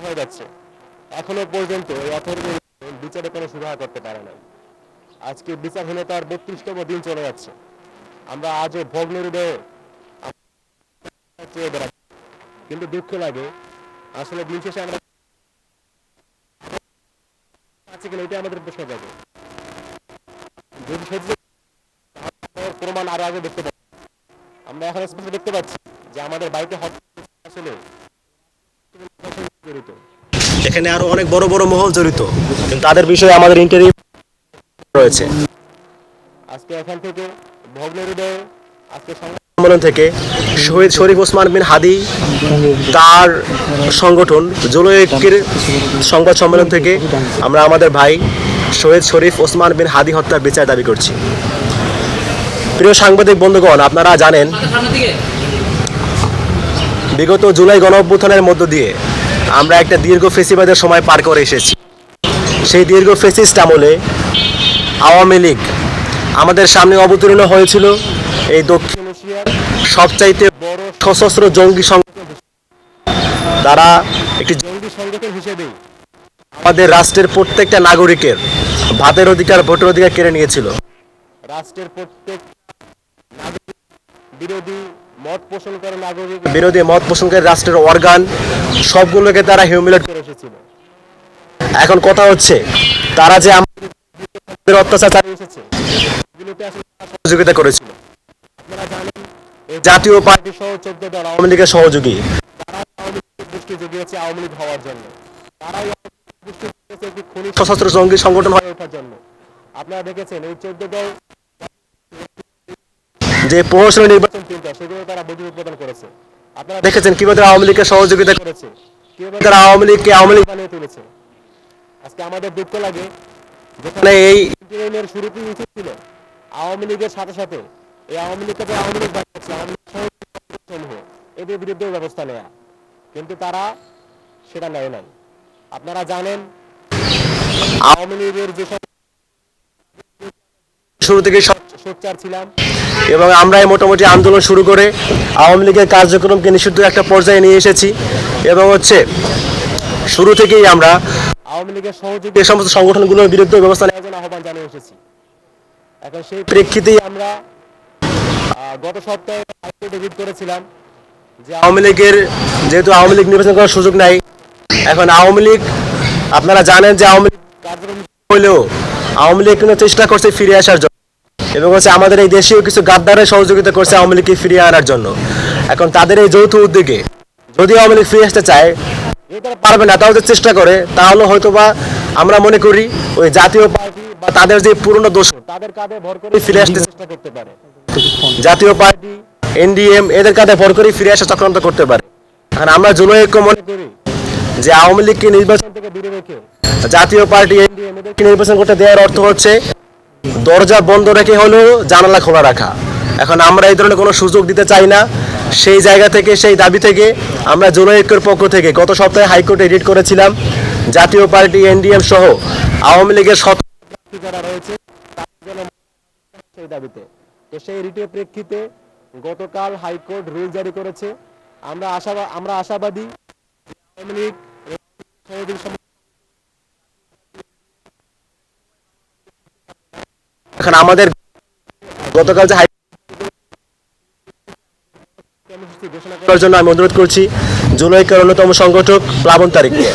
হয়ে যাচ্ছে। এখনও পর্যন্ত এই অথরিটি বিচারে কোনো সুরাহা করতে পারে না আজকে বিচারহীনতার বত্রিশতম দিন চলে যাচ্ছে। আমরা আজও ভগ্নরূপে কিন্তু দুঃখ লাগে, আসলে দিন শেষে আমরা আছে কিনা এটা আমাদের প্রশ্ন থাকে। যদি প্রমাণ আরও আগে দেখতে পাচ্ছি আমরা এখন স্পষ্ট দেখতে পাচ্ছি যে আমাদের বাড়িতে হত্যা আসলে জড়িত। এখানে আরও অনেক বড় বড় মহল জড়িত কিন্তু তাদের বিষয়ে আমাদের ইন্টারভিউ রয়েছে। আজকে এখান থেকে ভগ্নহৃদয়ে আজকে সম্মেলন থেকে শহীদ শরীফ ওসমান বিন হাদি তার সংগঠন জুলয়েকের সংবাদ সম্মেলন থেকে আমরা আমাদের ভাই শহীদ শরীফ ওসমান বিন হাদি হত্যার বিচার দাবি করছি। প্রিয় সাংবাদিক বন্ধুগণ আপনারা জানেন বিগত জুলাই গণ অভ্যুত্থানের মধ্য দিয়ে আমরা একটা দীর্ঘ ফেসিবাদের সময় পার করে এসেছি। সেই দীর্ঘ ফেসিস্ট আমলে আওয়ামী লীগ আমাদের সামনে অবতীর্ণ হয়েছিল এই দক্ষিণ এশিয়ার সবচাইতে বড় সশস্ত্র জঙ্গি সংগঠন। তারা একটি জঙ্গি সংগঠন হিসেবেই আমাদের রাষ্ট্রের প্রত্যেকটা নাগরিকের ভাতের অধিকার, ভোটের অধিকার কেড়ে নিয়েছিল। রাষ্ট্রের প্রত্যেক বিরোধী বিরোধী মত পোষণকারী রাষ্ট্রের অর্গান সবগুলোকে তারা হিউমিলেট করে এসেছিল। এখন কথা হচ্ছে তারা যে আমাদের অত্যাচার চালিয়ে এসেছে সহযোগিতা করেছিল। জাতীয় পার্টি সহ চোদ্দ দল আওয়ামী লীগের সহযোগী। তারা দৃষ্টি জুগিয়েছে আওয়ামী লীগ হওয়ার জন্য। তারাই একটি খনি সশস্ত্র জঙ্গি সংগঠন হয়ে ওঠার জন্য। আপনারা দেখেছেন এই চোদ্দ দল যে প্রহসনী নির্বাচন সেগুলো তারা বুঝি উদ্বোধন করেছে। আপনারা দেখেছেন কীভাবে তারা আওয়ামী লীগকে সহযোগিতা করেছে কীভাবে তারা আওয়ামী লীগকে আওয়ামী লীগ বানিয়ে তুলেছে। আজকে আমাদের দুঃখ লাগে যেখানে মানে এই ইন্টারিমের শুরুতেই উচিত ছিল আওয়ামী লীগের সাথে সাথে এই আওয়ামী লীগকে আওয়ামী লীগ বানিয়েছে আওয়ামী লীগ এদের বিরুদ্ধেও ব্যবস্থা নেয়া। কিন্তু তারা সেটা নেয় নাই। আপনারা জানেন আওয়ামী লীগের যেসব শুরু থেকে সোচ্চার ছিলাম। এবং আমরাই মোটামুটি আন্দোলন শুরু করে আওয়ামী লীগের কার্যক্রমকে নিষিদ্ধ একটা পর্যায়ে নিয়ে এসেছি এবং হচ্ছে শুরু থেকেই আমরা আওয়ামী লীগের সহযোগী এই সমস্ত সংগঠনগুলোর বিরুদ্ধে ব্যবস্থা নেওয়ার জন্য আহ্বান জানিয়ে এসেছি। এখন সেই প্রেক্ষিতেই আমরা গত সপ্তাহে রিট করেছিলাম যে আওয়ামী লীগের যেহেতু আওয়ামী লীগ নির্বাচন করার সুযোগ নাই এখন আওয়ামী লীগ আপনারা জানেন যে আওয়ামী লীগ কার্যক্রম হলেও আওয়ামী লীগ চেষ্টা করছে ফিরে আসার জন্য। এবং হচ্ছে আমাদের এই দেশেও কিছু গাদ্দারের সহযোগিতা করছে আওয়ামী লীগকে ফিরিয়ে আনার জন্য। এখন তাদের এই যৌথ উদ্যোগে যদি আওয়ামী লীগ ফিরে আসতে চায় তারা পারবে না, তাও চেষ্টা করে, তাহলে হয়তো বা আমরা মনে করি ওই জাতীয় পার্টি বা তাদের যে পুরনো দোষ তাদের কাঁধে ভর করে ফিরে আসতে চেষ্টা করতে পারে। জাতীয় পার্টি, এনডিএম, এদের কাঁধে ভর করে ফিরে আসা চক্রান্ত করতে পারে। আর আমরা জুলাই ঐক্য মনে করি যে আওয়ামী লীগকে নির্বাচন থেকে দূরে রেখে জাতীয় পার্টি, এনডিএম, এদেরকে নির্বাচন করতে দেওয়ার অর্থ হচ্ছে দরজা বন্ধ রেখে হলেও জানালা খোলা রাখা। এখন আমরা এই ধরনের কোনো সুযোগ দিতে চাই না। সেই জায়গা থেকে, সেই দাবি থেকে আমরা জুলাই ঐক্যের পক্ষ থেকে গত সপ্তাহে হাইকোর্টে এডিট করেছিলাম। জাতীয় পার্টি এনডিএম সহ আওয়ামী লীগের যারা রয়েছে সেই দাবিতে। তো সেই রিটের প্রেক্ষিতে গতকাল হাইকোর্ট রুল জারি করেছে। আমরা আশা আমরা আশাবাদী আওয়ামী লীগ সহযোগী সম- এখন আমাদের গতকাল যে ঘোষণা করার জন্য আমি অনুরোধ করছি জুলাই কারণতম অন্যতম সংগঠক প্লাবন তারিখকে।